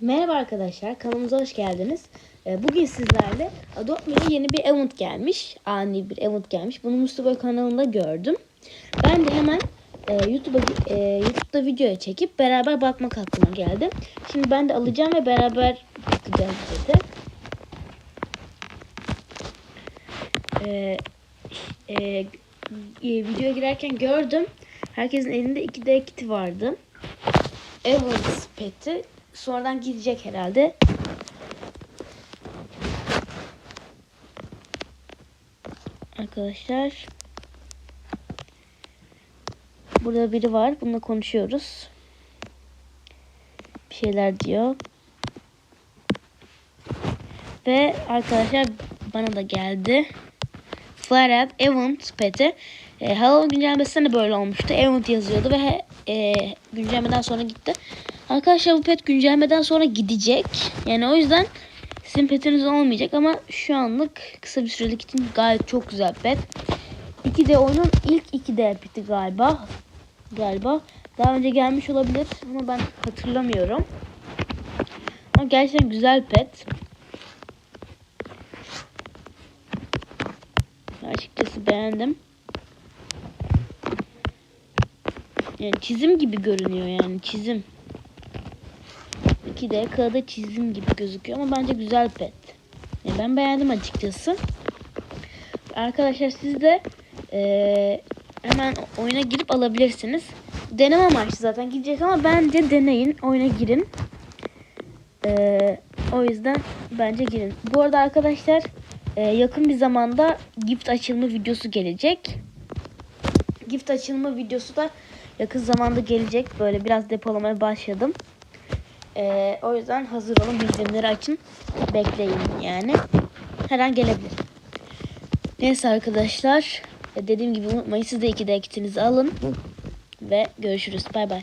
Merhaba arkadaşlar, kanalımıza hoş geldiniz. Ee, Bugün sizlerle Adopt yeni bir event gelmiş. Ani bir event gelmiş. Bunu Mustafa kanalında gördüm. Ben de hemen e, YouTube'a e, YouTube'da videoya çekip beraber bakmak aklıma geldi. Şimdi ben de alacağım ve beraber bakacağız dedi. Ee, e, e, videoya girerken gördüm. Herkesin elinde 2D kiti vardı. Evans peti sonradan gidecek herhalde. Arkadaşlar burada biri var. Bununla konuşuyoruz. Bir şeyler diyor. Ve arkadaşlar bana da geldi. Flare Up Event peti. E, Halo güncellemesinde böyle olmuştu. Event yazıyordu ve e, güncellemeden sonra gitti. Arkadaşlar bu pet güncellemeden sonra gidecek. Yani o yüzden sizin petiniz olmayacak ama şu anlık kısa bir sürelik için gayet çok güzel pet. 2D oyunun ilk 2D peti galiba. Galiba. Daha önce gelmiş olabilir ama ben hatırlamıyorum. Ama gerçekten güzel pet. Açıkçası beğendim. Yani çizim gibi görünüyor yani çizim. 2D kağıda çizim gibi gözüküyor ama bence güzel pet. Yani ben beğendim açıkçası. Arkadaşlar siz de eee, hemen oyuna girip alabilirsiniz. Deneme amaçlı zaten gidecek ama bence deneyin. Oyuna girin. Eee, o yüzden bence girin. Bu arada arkadaşlar eee, yakın bir zamanda gift açılma videosu gelecek. Gift açılma videosu da yakın zamanda gelecek. Böyle biraz depolamaya başladım. Ee, o yüzden hazır olun bildirimleri açın. Bekleyin yani. Her an gelebilir. Neyse arkadaşlar. Dediğim gibi unutmayın siz de 2D kitinizi alın. Ve görüşürüz. Bay bay.